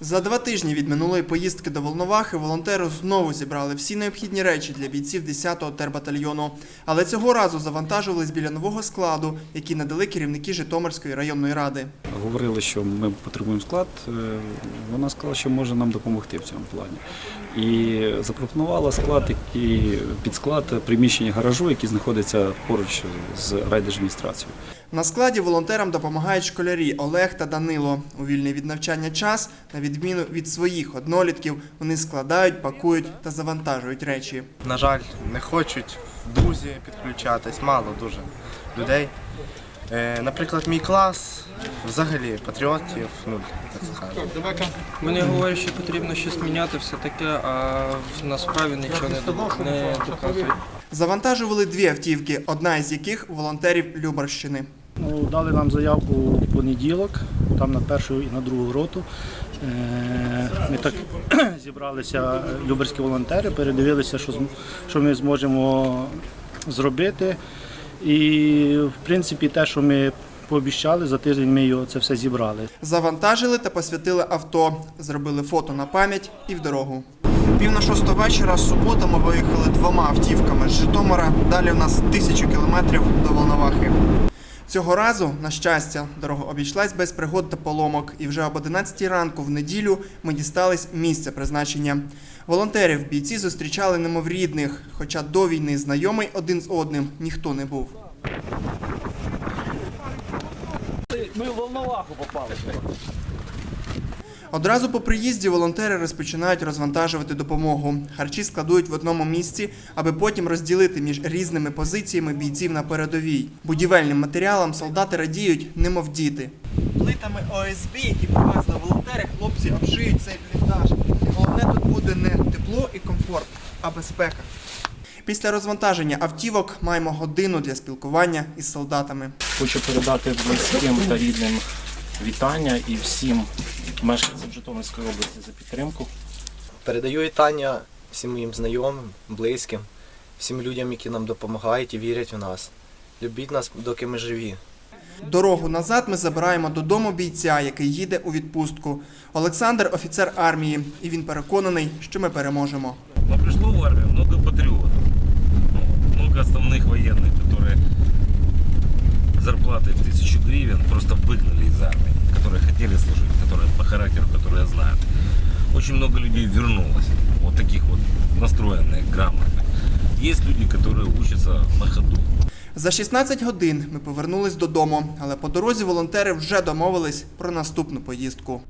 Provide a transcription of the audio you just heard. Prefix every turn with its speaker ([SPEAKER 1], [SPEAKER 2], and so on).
[SPEAKER 1] За два тижні від минулої поїздки до Волновахи волонтери знову зібрали всі необхідні речі для бійців 10-го тербатальйону. Але цього разу завантажувались біля нового складу, який надали керівники Житомирської районної ради.
[SPEAKER 2] Говорили, що ми потребуємо склад. Е, Вона сказала, що може нам допомогти в цьому плані. І запропонувала склад, який під склад приміщення гаражу, який знаходиться поруч з райдержадміністрацією.
[SPEAKER 1] На складі волонтерам допомагають школярі Олег та Данило. У вільний від навчання час, на відміну від своїх однолітків, вони складають, пакують та завантажують речі.
[SPEAKER 3] На жаль, не хочуть друзі підключатись, мало дуже людей. Е, наприклад, мій клас взагалі патріотів нуль, так скажемо.
[SPEAKER 4] Вони говорять, що потрібно щось міняти, все таке, а на справі нічого не, не доказують.
[SPEAKER 1] Завантажували дві автівки, одна із яких волонтерів Любарщини.
[SPEAKER 5] Ну, дали нам заявку в понеділок, там на першу і на другу роту. Е, Ми так зібралися люберські волонтери, передивилися, що, що ми зможемо зробити. І, в принципі, те, що ми пообіщали, за тиждень ми його це все зібрали.
[SPEAKER 1] Завантажили та посвятили авто, зробили фото на пам'ять і в дорогу. Пів на шосту вечора з суботи ми виїхали двома автівками з Житомира. Далі в нас тисячу кілометрів до Волновахи. Цього разу, на щастя, дорога обійшлась без пригод та поломок, і вже об 11 ранку в неділю ми дістались місця призначення. Волонтерів бійці зустрічали немов рідних, хоча до війни знайомий один з одним ніхто не був. Одразу по приїзді волонтери розпочинають розвантажувати допомогу. Харчі складують в одному місці, аби потім розділити між різними позиціями бійців на передовій. Будівельним матеріалам солдати радіють, немов діти. Плитами ОСБ, які привезли волонтери, хлопці обшиють цей бліндаж. І головне тут буде не тепло і комфорт, а безпека. Після розвантаження автівок маємо годину для спілкування із солдатами.
[SPEAKER 6] Хочу передати близьким та рідним вітання і всім мешканцям Житомирської області за підтримку.
[SPEAKER 7] Передаю вітання всім моїм знайомим, близьким, всім людям, які нам допомагають і вірять в нас. Любіть нас, доки ми живі.
[SPEAKER 1] Дорогу назад ми забираємо додому бійця, який їде у відпустку. Олександр офіцер армії, і він переконаний, що ми переможемо.
[SPEAKER 8] Но пришло в армию много патриотов, ну, много основных военных, которые зарплатой в тысячу гривен просто выгнали из армии, которые хотели служить, которые по характеру, которые знают. Очень много людей вернулось, вот таких вот настроенных, грамотных. Есть люди, которые учатся на ходу.
[SPEAKER 1] За 16 годин ми повернулись додому, але по дорозі волонтери вже домовились про наступну поїздку.